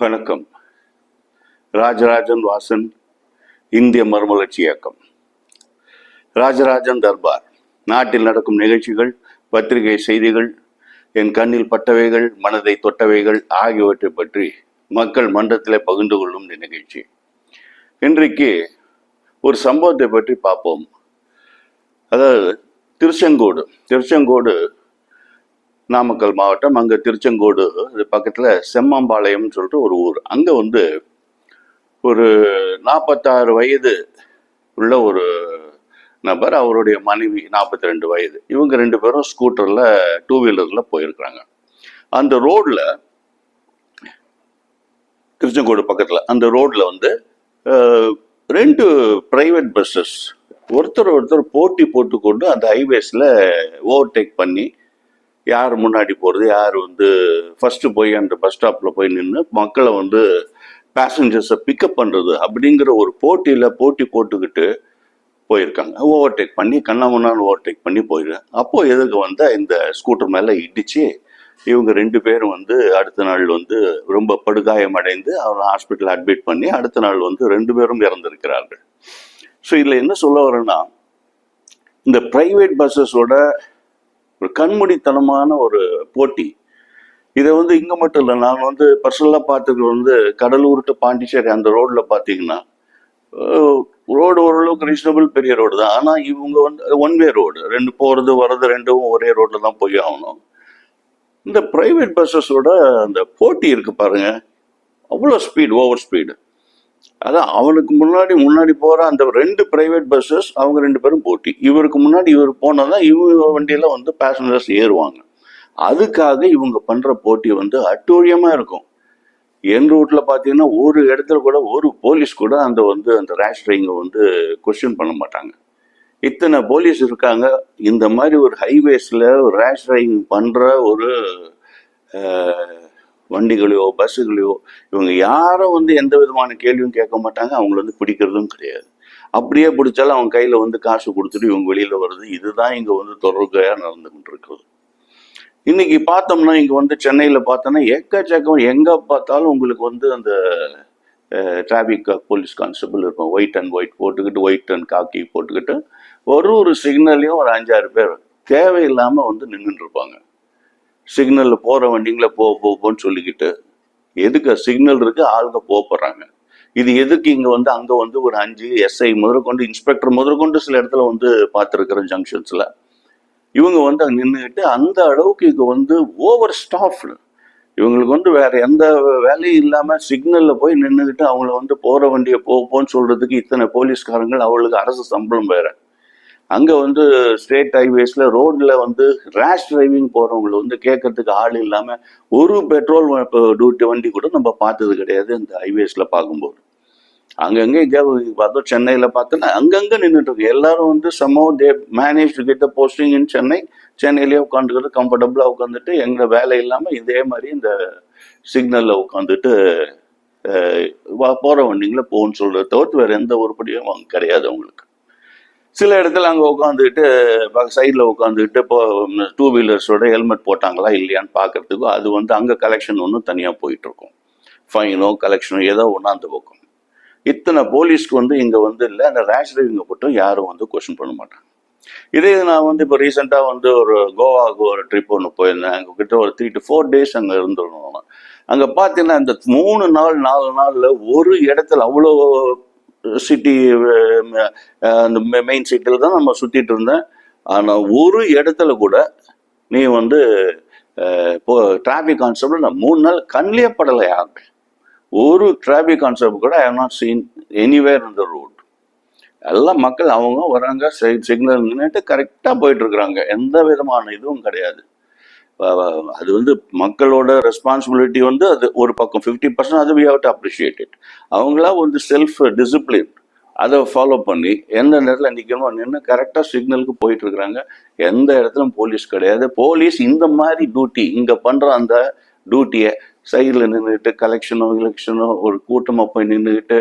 வணக்கம். ராஜராஜன் வாசன் இந்திய மறுமலர்ச்சி இயக்கம். ராஜராஜன் தர்பார் நாட்டில் நடக்கும் நிகழ்ச்சிகள் பத்திரிகை செய்திகள் என் கண்ணில் பட்டவைகள் மனதை தொட்டவைகள் ஆகியவற்றை பற்றி மக்கள் மன்றத்தில் பகிர்ந்து கொள்ளும் நிகழ்ச்சி. இன்றைக்கு ஒரு சம்பவத்தை பற்றி பார்ப்போம். அதாவது திருச்செங்கோடு திருச்செங்கோடு நாமக்கல் மாவட்டம் அங்கே திருச்செங்கோடு இது பக்கத்தில் செம்மம்பாளையம்னு சொல்லிட்டு ஒரு ஊர். அங்கே வந்து ஒரு நாற்பத்தாறு வயது உள்ள ஒரு நபர் அவருடைய மனைவி நாற்பத்தி ரெண்டு வயது. இவங்க ரெண்டு பேரும் ஸ்கூட்டரில் டூ வீலரில் போயிருக்கிறாங்க. அந்த ரோடில் திருச்செங்கோடு பக்கத்தில் அந்த ரோட்டில் வந்து ரெண்டு ப்ரைவேட் பஸ்ஸஸ் ஒருத்தர் ஒருத்தர் போட்டி போட்டுக்கொண்டு அந்த ஹைவேஸில் ஓவர்டேக் பண்ணி யார் முன்னாடி போகிறது யார் வந்து ஃபஸ்ட்டு போய் அந்த பஸ் ஸ்டாப்பில் போய் நின்று மக்களை வந்து பேசஞ்சர்ஸை பிக்கப் பண்ணுறது அப்படிங்கிற ஒரு போட்டியில் போட்டி போட்டுக்கிட்டு போயிருக்காங்க. ஓவர்டேக் பண்ணி கண்ணாமண்ணான்னு ஓவர்டேக் பண்ணி போயிடுறேன் அப்போது எதுக்கு வந்து? இந்த ஸ்கூட்டர் மேலே இடித்து இவங்க ரெண்டு பேரும் வந்து அடுத்த நாள் வந்து ரொம்ப படுகாயம் அடைந்து அவரை ஹாஸ்பிட்டல் அட்மிட் பண்ணி அடுத்த நாள் வந்து ரெண்டு பேரும் இறந்திருக்கிறார்கள். ஸோ இதில் என்ன சொல்ல வரேன்னா இந்த ப்ரைவேட் பஸ்ஸஸோட ஒரு கண்மூடித்தனமான ஒரு போட்டி. இதை வந்து இங்கே மட்டும் இல்லை நான் வந்து பர்சனலாக பார்த்துக்கிறது வந்து கடலூர் டு பாண்டிச்சேரி அந்த ரோட்டில் பார்த்தீங்கன்னா ரோடு ஓரளவுக்கு ரீசனபிள் பெரிய ரோடு தான். ஆனால் இவங்க வந்து ஒன் வே ரோடு ரெண்டு போகிறது வர்றது ரெண்டும் ஒரே ரோட்டில் தான் போய் ஆகணும். இந்த ப்ரைவேட் பஸ்ஸஸோட அந்த போட்டி இருக்கு பாருங்க. அவ்வளோ ஸ்பீடு ஓவர் ஸ்பீடு அதான் அவனுக்கு முன்னாடி முன்னாடி போகிற அந்த ரெண்டு ப்ரைவேட் பஸ்ஸஸ் அவங்க ரெண்டு பேரும் போட்டி. இவருக்கு முன்னாடி இவர் போனால் தான் இவங்க வண்டியில் வந்து பேசஞ்சர்ஸ் ஏறுவாங்க. அதுக்காக இவங்க பண்ணுற போட்டி வந்து அட்டூழியமாக இருக்கும். என் ரூட்டில் பார்த்தீங்கன்னா ஒரு இடத்துல கூட ஒரு போலீஸ் கூட அந்த வந்து அந்த ரேஷ் ட்ரைங்கை வந்து கொஸ்டின் பண்ண மாட்டாங்க. இத்தனை போலீஸ் இருக்காங்க. இந்த மாதிரி ஒரு ஹைவேஸில் ஒரு ரேஷ் ட்ரைவிங் பண்ணுற ஒரு வண்டிகளையோ பஸ்ஸுகளையோ இவங்க யாரும் வந்து எந்த விதமான கேள்வியும் கேட்க மாட்டாங்க. அவங்கள வந்து பிடிக்கிறதும் கிடையாது. அப்படியே பிடிச்சாலும் அவங்க கையில் வந்து காசு கொடுத்துட்டு இவங்க வெளியில் வருது இதுதான் இங்கே வந்து தொடர்கையாக நடந்து கொண்டிருக்கிறது இன்னைக்கு பார்த்தோம்னா இங்கே வந்து சென்னையில் பார்த்தோன்னா எக்கச்சக்கம் எங்கே பார்த்தாலும் உங்களுக்கு வந்து அந்த டிராஃபிக் போலீஸ் கான்ஸ்டபிள் இருக்கும் ஒயிட் அண்ட் ஒயிட் போட்டுக்கிட்டு ஒயிட் அண்ட் காக்கி போட்டுக்கிட்டு ஒரு ஒரு சிக்னல்லையும் ஒரு அஞ்சாறு பேர் தேவையில்லாமல் வந்து நின்றுட்டு இருப்பாங்க. சிக்னலில் போகிற வண்டிங்களை போ போன்னு சொல்லிக்கிட்டு எதுக்கு சிக்னல் இருக்குது ஆளுங்க போகப்படுறாங்க போகிறாங்க இது எதுக்கு இங்கே வந்து அங்கே வந்து ஒரு அஞ்சு எஸ்ஐ முதற்கொண்டு இன்ஸ்பெக்டர் முதற்கொண்டு சில இடத்துல வந்து பார்த்துருக்குறேன் ஜங்ஷன்ஸில் இவங்க வந்து அங்கே நின்றுக்கிட்டு அந்த அளவுக்கு இங்கே வந்து ஓவர் ஸ்டாஃப்டு இவங்களுக்கு வந்து வேற எந்த வேலையும் இல்லாமல் சிக்னலில் போய் நின்றுக்கிட்டு அவங்கள வந்து போகிற வண்டியை போ போன்னு சொல்கிறதுக்கு இத்தனை போலீஸ்காரங்கள் அவங்களுக்கு அரசு சம்பளம் வேறு. அங்கே வந்து ஸ்டேட் ஹைவேஸில் ரோட்டில் வந்து ரேஷ் டிரைவிங் போகிறவங்களை வந்து கேட்கறதுக்கு ஆள் இல்லாமல் ஒரு பெட்ரோல் டூட்டி வண்டி கூட நம்ம பார்த்தது கிடையாது இந்த ஹைவேஸில் பார்க்கும்போது. அங்கங்கே எங்கேயாவது பார்த்தோம் சென்னையில் பார்த்தோன்னா அங்கங்கே நின்றுட்டு இருக்கு. எல்லாரும் வந்து சமோ தே மேனேஜ் கிட்ட போஸ்டிங் இன் சென்னை. சென்னையிலேயே உட்காந்துக்கிட்டு கம்ஃபர்டபுளாக உட்காந்துட்டு எங்களை வேலை இல்லாமல் இதே மாதிரி இந்த சிக்னலில் உட்காந்துட்டு போகிற வண்டிங்களை போகணும்னு சொல்கிறத தவிர்த்து வேறு எந்த உருப்படியும் அவங்க கிடையாது அவங்களுக்கு. சில இடத்துல அங்கே உட்காந்துக்கிட்டு சைடில் உட்காந்துக்கிட்டு இப்போ டூ வீலர்ஸோட ஹெல்மெட் போட்டாங்களா இல்லையான்னு பார்க்கறதுக்கோ அது வந்து அங்கே கலெக்ஷன் ஒன்று தனியாக போயிட்டுருக்கும். ஃபைனோ கலெக்ஷனோ ஏதோ ஒன்றா அந்த பக்கம். இத்தனை போலீஸ்க்கு வந்து இங்கே வந்து இல்லை அந்த ரேஷ் டிரைவிங்கை மட்டும் யாரும் வந்து கொஷின் பண்ண மாட்டாங்க. இதே நான் வந்து இப்போ ரீசெண்டாக வந்து ஒரு கோவாவுக்கு ஒரு ட்ரிப் ஒன்று போயிருந்தேன். அங்கே கிட்ட ஒரு த்ரீ டு ஃபோர் டேஸ் அங்கே இருந்துருந்தோம். அங்கே பார்த்தீங்கன்னா இந்த மூணு நாள் நாலு நாளில் ஒரு இடத்துல அவ்வளோ சிட்டி அந்த மெயின் சிட்டியில் தான் நம்ம சுற்றிட்டு இருந்தேன். ஆனால் ஒரு இடத்துல கூட நீ வந்து இப்போ டிராஃபிக் கான்ஸ்டபிள் நான் மூணு நாள் கண்ணிலே படலை யாருமே. ஒரு டிராஃபிக் கான்ஸ்டபிள் கூட ஐ நாட் சீன் எனிவேர் இந்த ரோட் எல்லாம் மக்கள் அவங்க வராங்க சிக்னல் நின்றுட்டு கரெக்டாக போயிட்டுருக்குறாங்க எந்த விதமான இதுவும் கிடையாது. அது வந்து மக்களோட ரெஸ்பான்சிபிலிட்டி வந்து அது ஒரு பக்கம். ஃபிஃப்டி பர்சன்ட் அது we have to appreciate it அவங்களா வந்து செல்ஃப் டிசிப்ளின் அதை ஃபாலோ பண்ணி எந்த நேரத்தில் நிற்கணுமோ நின்று கரெக்டாக சிக்னலுக்கு போயிட்டு இருக்கிறாங்க. எந்த இடத்துலையும் போலீஸ் கிடையாது. போலீஸ் இந்த மாதிரி டியூட்டி இங்கே பண்ணுற அந்த டியூட்டியை சைடில் நின்றுட்டு கலெக்ஷனோ எலெக்ஷனோ ஒரு கூட்டமாக போய் நின்றுக்கிட்டு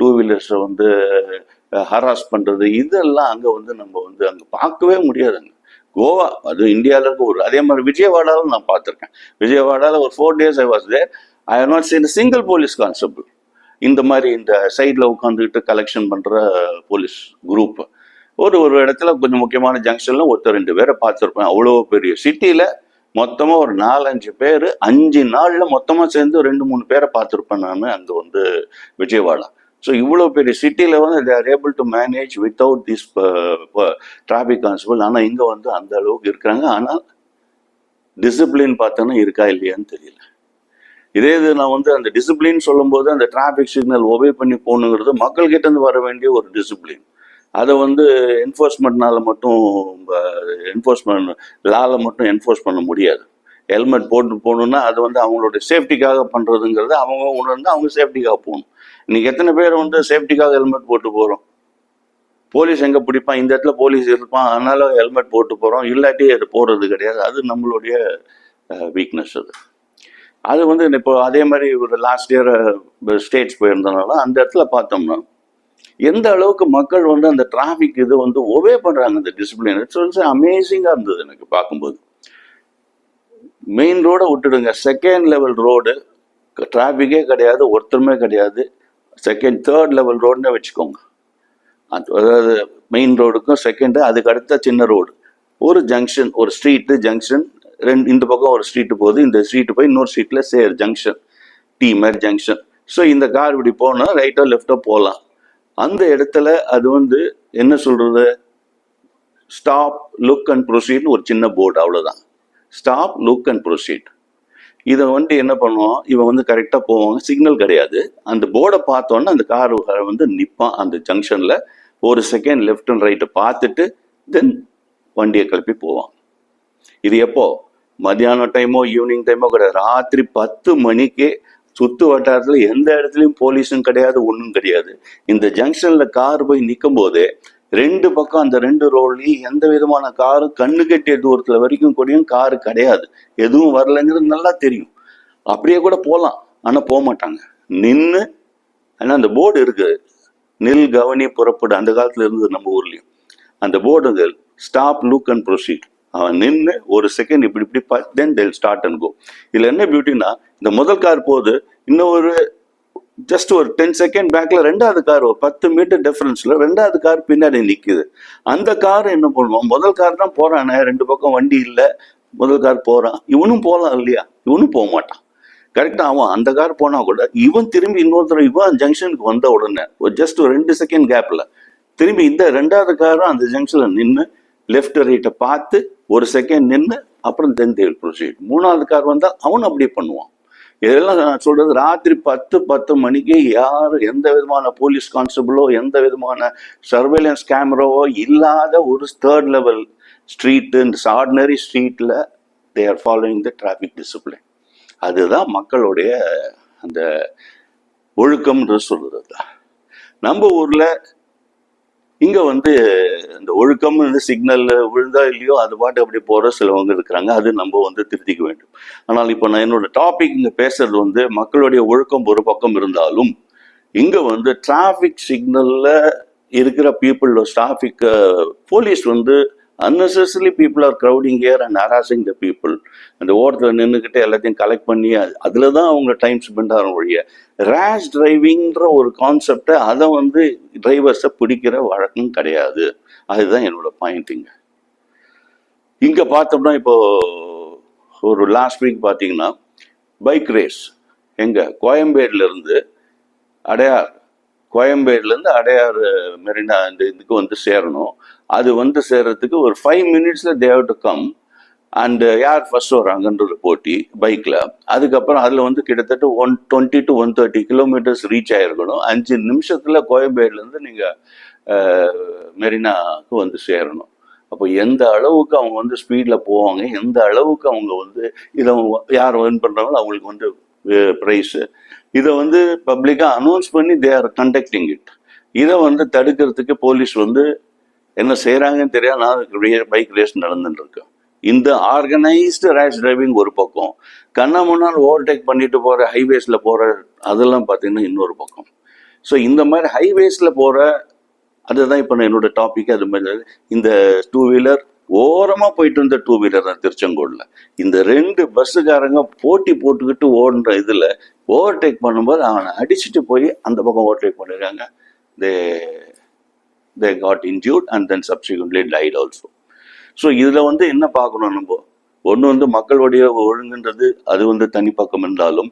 டூ வீலர்ஸை வந்து ஹராஸ் பண்ணுறது இதெல்லாம் அங்கே வந்து நம்ம வந்து அங்கே பார்க்கவே முடியாதுங்க. கோவா அது இந்தியாவில் இருக்க ஒரு அதே மாதிரி விஜயவாடாவில் நான் பார்த்துருக்கேன். விஜயவாடாவில் ஒரு four days I was there I have not seen single police constable இந்த மாதிரி இந்த சைடில் உட்காந்துக்கிட்டு கலெக்ஷன் பண்ணுற போலீஸ் குரூப் ஒரு ஒரு இடத்துல கொஞ்சம் முக்கியமான ஜங்ஷனில் ஒருத்தர் ரெண்டு பேரை பார்த்துருப்பேன். அவ்வளோ பெரிய சிட்டியில் மொத்தமாக ஒரு நாலஞ்சு பேர் அஞ்சு நாளில் மொத்தமாக சேர்ந்து ரெண்டு மூணு பேரை பார்த்துருப்பேன் நான் அங்கே வந்து விஜயவாடா. ஸோ இவ்வளோ பெரிய சிட்டியில் வந்து they're able to manage without this traffic constable ஆனால் இங்கே வந்து அந்த அளவுக்கு இருக்கிறாங்க ஆனால் டிசிப்ளின் பார்த்தோன்னா இருக்கா இல்லையான்னு தெரியல. இதே இது நான் வந்து அந்த டிசிப்ளின் சொல்லும்போது அந்த டிராஃபிக் சிக்னல் ஒபே பண்ணி போகணுங்கிறது மக்கள்கிட்ட இருந்து வர வேண்டிய ஒரு டிசிப்ளின் அதை வந்து என்ஃபோர்ஸ்மெண்ட்னால மட்டும் என்ஃபோர்ஸ்மெண்ட் லால மட்டும் என்ஃபோர்ஸ் பண்ண முடியாது. ஹெல்மெட் போட்டு போகணுன்னா அது வந்து அவங்களோட சேஃப்டிக்காக பண்ணுறதுங்கிறது அவங்க உணர்ந்து அவங்க சேஃப்டிக்காக போகணும். இன்னைக்கு எத்தனை பேர் வந்து சேஃப்டிக்காக ஹெல்மெட் போட்டு போகிறோம் போலீஸ் எங்கே பிடிப்பான்? இந்த இடத்துல போலீஸ் இருப்பான். அதனால ஹெல்மெட் போட்டு போகிறோம் இல்லாட்டி அது போடுறது கிடையாது. அது நம்மளுடைய வீக்னஸ் அது. அது வந்து இப்போ அதே மாதிரி ஒரு லாஸ்ட் இயர் ஸ்டேட்ஸ் போயிருந்தனால அந்த இடத்துல பார்த்தோம்னா எந்த அளவுக்கு மக்கள் வந்து அந்த டிராஃபிக் இது வந்து ஒபே பண்ணுறாங்க அந்த டிசிப்ளின் இட்ஸ் அமேசிங்காக இருந்தது எனக்கு பார்க்கும்போது. மெயின் ரோடை விட்டுடுங்க. செகண்ட் லெவல் ரோடு டிராஃபிக்கே கிடையாது ஒருத்தருமே கிடையாது. செகண்ட் தேர்ட் லெவல் ரோடுன்னு வச்சுக்கோங்க. அது- அதாவது மெயின் ரோடுக்கும் செகண்டு அதுக்கு அடுத்த சின்ன ரோடு ஒரு ஜங்ஷன் ஒரு ஸ்ட்ரீட்டு ஜங்ஷன் ரெண்டு இந்த பக்கம் ஒரு ஸ்ட்ரீட்டு போகுது இந்த ஸ்ட்ரீட்டு போய் இன்னொரு ஸ்ட்ரீட்டில் சேர் ஜங்ஷன் டீ மாதிரி ஜங்ஷன் ஸோ இந்த கார் இப்படி போனால் ரைட்டோ லெஃப்டோ போகலாம். அந்த இடத்துல அது வந்து என்ன சொல்கிறது ஸ்டாப் லுக் அண்ட் ப்ரொசீட்னு ஒரு சின்ன போர்டு அவ்வளோதான் ஸ்டாப் லுக் அண்ட் ப்ரொசீட் இதை வந்துட்டு என்ன பண்ணுவோம் இவன் வந்து கரெக்டாக போவாங்க சிக்னல் கிடையாது. அந்த போர்டை பார்த்தோன்னே அந்த கார் வந்து நிற்பான் அந்த ஜங்ஷனில் ஒரு செகண்ட் லெஃப்ட் அண்ட் ரைட்டை பார்த்துட்டு தென் வண்டியை கிளப்பி போவான். இது எப்போ? மத்தியானம் டைமோ ஈவினிங் டைமோ கிடையாது. ராத்திரி பத்து மணிக்கு சுத்து வட்டாரத்தில் எந்த இடத்துலையும் போலீஸும் கிடையாது ஒன்றும் கிடையாது. இந்த ஜங்ஷனில் கார் போய் நிற்கும் போதே ரெண்டு பக்கம் அந்த ரெண்டு ரோட்லையும் எந்த விதமான காரும் கண்ணு கட்டிய தூரத்தில் வரைக்கும் கூடயும் காரு கிடையாது. எதுவும் வரலைங்கிறது நல்லா தெரியும். அப்படியே கூட போகலாம் ஆனால் போக மாட்டாங்க. நின்று ஆனால் அந்த போர்டு இருக்கு. நில் கவனி புறப்படு அந்த காலத்துல இருந்தது நம்ம ஊர்லயும். அந்த board stop look and proceed அவன் நின்று ஒரு செகண்ட் இப்படி இப்படி then they'll start and go இதில் என்ன பியூட்டினா இந்த முதல் கார் போகுது இன்னும் ஒரு ஜஸ்ட் ஒரு டென் செகண்ட் பேக்ல ரெண்டாவது கார் ஒரு பத்து மீட்டர் டிஃபரன்ஸ்ல ரெண்டாவது கார் பின்னாடி நிக்குது. அந்த கார் என்ன பண்ணுவான்? முதல் கார் தான் போகிறானே ரெண்டு பக்கம் வண்டி இல்லை. முதல் கார் போறான். இவனும் போகலாம் இல்லையா? இவனும் போக மாட்டான். கரெக்டா அவன் அந்த கார் போனா கூட இவன் திரும்பி இன்னொருத்தர் இவன் ஜங்ஷனுக்கு வந்த உடனே ஒரு ஜஸ்ட் ஒரு ரெண்டு செகண்ட் கேப்ல திரும்பி இந்த ரெண்டாவது காரும் அந்த ஜங்ஷனில் நின்று லெஃப்ட் ரைட்டை பார்த்து ஒரு செகண்ட் நின்று அப்புறம் தென் தேல் ப்ரொசீட் மூணாவது கார் வந்தா அவன் அப்படியே பண்ணுவான். இதெல்லாம் நான் சொல்றது ராத்திரி பத்து பத்து மணிக்கு யார் எந்த விதமான போலீஸ் கான்ஸ்டபிளோ எந்த விதமான சர்வேலன்ஸ் கேமராவோ இல்லாத ஒரு தேர்ட் லெவல் ஸ்ட்ரீட்டு இந்த ஆர்டினரி ஸ்ட்ரீட்டில் they are following the traffic discipline அதுதான் மக்களுடைய அந்த ஒழுக்கம்ன்றது சொல்றது நம்ம ஊரில் இங்க வந்து இந்த ஒழுக்கம் வந்து சிக்னல் விழுந்தா இல்லையோ அது பாட்டு அப்படி போற சிலவங்க இருக்கிறாங்க. அது நம்ம வந்து திருத்திக்க வேண்டும். ஆனால் இப்போ நான் என்னோட டாபிக் இங்க பேசுறது வந்து மக்களுடைய ஒழுக்கம் ஒரு பக்கம் இருந்தாலும் இங்க வந்து டிராஃபிக் சிக்னல்ல இருக்கிற பீப்புள் டிராஃபிக் போலீஸ் வந்து unnecessarily people are crowding here and harassing the people அந்த ஓரத்தில் நின்றுக்கிட்டு எல்லாத்தையும் கலெக்ட் பண்ணி அதில் தான் அவங்க டைம் ஸ்பெண்ட் ஆகிற ஒழிய ரேஷ் டிரைவிங்கிற ஒரு கான்செப்டை அதை வந்து டிரைவர்ஸை பிடிக்கிற வழக்கம் கிடையாது. அதுதான் என்னோட பாயிண்டிங்க இங்கே. பார்த்தோம்னா இப்போ ஒரு லாஸ்ட் வீக் பார்த்தீங்கன்னா பைக் ரேஸ் எங்கே? கோயம்பேடுலேருந்து அடையார் கோயம்பேடுலேருந்து அடையார் மெரினா இந்த இதுக்கு வந்து சேரணும். அது வந்து சேர்றதுக்கு ஒரு ஃபைவ் மினிட்ஸில் தேவ் டு கம் அண்டு யார் ஃபர்ஸ்ட் வராங்கன்றது போட்டி பைக்கில் அதுக்கப்புறம் அதில் வந்து கிட்டத்தட்ட one twenty to one thirty kilometres reach ஆகிருக்கணும் அஞ்சு நிமிஷத்தில் கோயம்பேடுலேருந்து நீங்கள் மெரினாவுக்கு வந்து சேரணும். அப்போ எந்த அளவுக்கு அவங்க வந்து ஸ்பீடில் போவாங்க எந்த அளவுக்கு அவங்க வந்து இதை யார் வின் பண்ணுறாங்களோ அவங்களுக்கு வந்து ப்ரைஸு இதை வந்து பப்ளிக்காக அனௌன்ஸ் பண்ணி தே ஆர் கண்டக்டிங் இட் இதை வந்து தடுக்கிறதுக்கு போலீஸ் வந்து என்ன செய்கிறாங்கன்னு தெரியாது. நான் பைக் ரேஸ் நடந்துட்டு இந்த ஆர்கனைஸ்டு ரேஷ் டிரைவிங் ஒரு பக்கம். கண்ணா முன்னால் ஓவர்டேக் பண்ணிட்டு போகிற ஹைவேஸில் போகிற அதெல்லாம் பார்த்தீங்கன்னா இன்னொரு பக்கம். ஸோ இந்த மாதிரி ஹைவேஸில் போகிற அதுதான் இப்போ நான் என்னோட டாபிக் அது மாதிரி இந்த டூ வீலர் ஓரமாக போயிட்டு இருந்த டூ வீலர் தான் திருச்செங்கோடில். இந்த ரெண்டு பஸ்ஸுக்காரங்க போட்டி போட்டுக்கிட்டு ஓடுற இதில் ஓவர்டேக் பண்ணும்போது அவனை அடிச்சுட்டு போய் அந்த பக்கம் ஓவர்டேக் பண்ணிருக்காங்க. They they got injured and then subsequently died also so இதில் வந்து என்ன பார்க்கணும் நம்ம? ஒன்று வந்து மக்களுடைய ஒழுங்குன்றது அது வந்து தனி பக்கம் இருந்தாலும்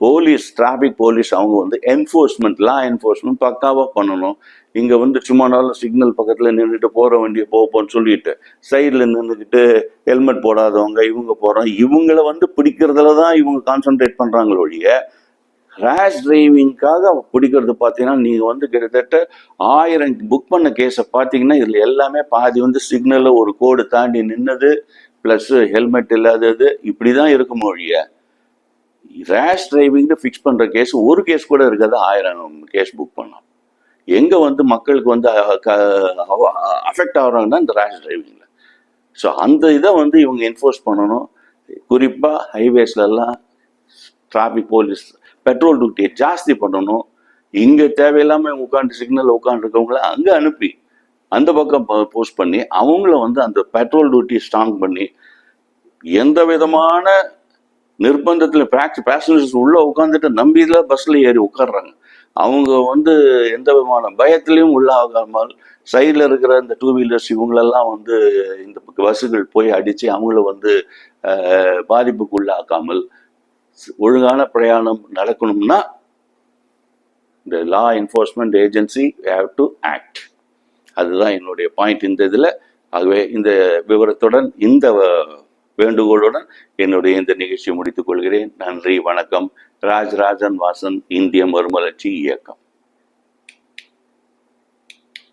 போலீஸ் டிராஃபிக் போலீஸ் அவங்க வந்து என்ஃபோர்ஸ்மெண்ட் லா என்ஃபோர்ஸ்மெண்ட் பக்காவாக பண்ணணும். இங்கே வந்து சும்மானாலும் சிக்னல் பக்கத்தில் நின்றுட்டு போகிற வண்டியை போப்போன்னு சொல்லிட்டு சைடில் நின்றுக்கிட்டு ஹெல்மெட் போடாதவங்க இவங்க போகிறோம் இவங்கள வந்து பிடிக்கிறதுல தான் இவங்க கான்சென்ட்ரேட் பண்ணுறாங்களே ஒழிய ரேஷ் டிரைவிங்காக பிடிக்கிறது பார்த்தீங்கன்னா நீங்கள் வந்து கிட்டத்தட்ட ஆயிரம் புக் பண்ண கேஸை பார்த்தீங்கன்னா இதில் எல்லாமே பாதி வந்து சிக்னலில் ஒரு கோடு தாண்டி நின்னது ப்ளஸ் ஹெல்மெட் இல்லாதது இப்படி தான் இருக்கும் மொழியை ரேஷ் டிரைவிங்னு ஃபிக்ஸ் பண்ணுற கேஸ் ஒரு கேஸ் கூட இருக்காது. ஆயிரம் கேஸ் புக் பண்ணலாம். எங்கே வந்து மக்களுக்கு வந்து அஃபெக்ட் ஆகிறாங்கன்னா இந்த ரேஷ் டிரைவிங்கில் ஸோ அந்த இதை வந்து இவங்க என்ஃபோர்ஸ் பண்ணணும். குறிப்பாக ஹைவேஸ்லலாம் டிராஃபிக் போலீஸ் பெட்ரோல் டியூட்டியை ஜாஸ்தி பண்ணணும். இங்கே தேவையில்லாமல் உட்காந்து சிக்னல் உட்காந்துருக்கவங்கள அங்கே அனுப்பி அந்த பக்கம் போஸ்ட் பண்ணி அவங்கள வந்து அந்த பெட்ரோல் டியூட்டி ஸ்ட்ராங் பண்ணி எந்த விதமான நிர்பந்தத்தில் பேசஞ்சர்ஸ் உள்ளே உட்காந்துட்டு நம்பியில் பஸ்ஸில் ஏறி உட்காடுறாங்க அவங்க வந்து எந்த விதமான பயத்திலையும் உள்ளாகாமல் சைடில் இருக்கிற இந்த டூ வீலர்ஸ் இவங்களெல்லாம் வந்து இந்த பஸ்ஸுகள் போய் அடித்து அவங்கள வந்து பாதிப்புக்கு உள்ளாக்காமல் ஒழுங்கான பிரயாணம் நடக்கணும்னா இந்த law enforcement agency have to act அதுதான் என்னுடைய பாயிண்ட் இந்த இதில். ஆகவே இந்த விவரத்துடன் இந்த வேண்டுகோளுடன் என்னுடைய இந்த நிகழ்ச்சியை முடித்துக் கொள்கிறேன். நன்றி வணக்கம். ராஜராஜன் வாசன் இந்திய மறுமலர்ச்சி இயக்கம்.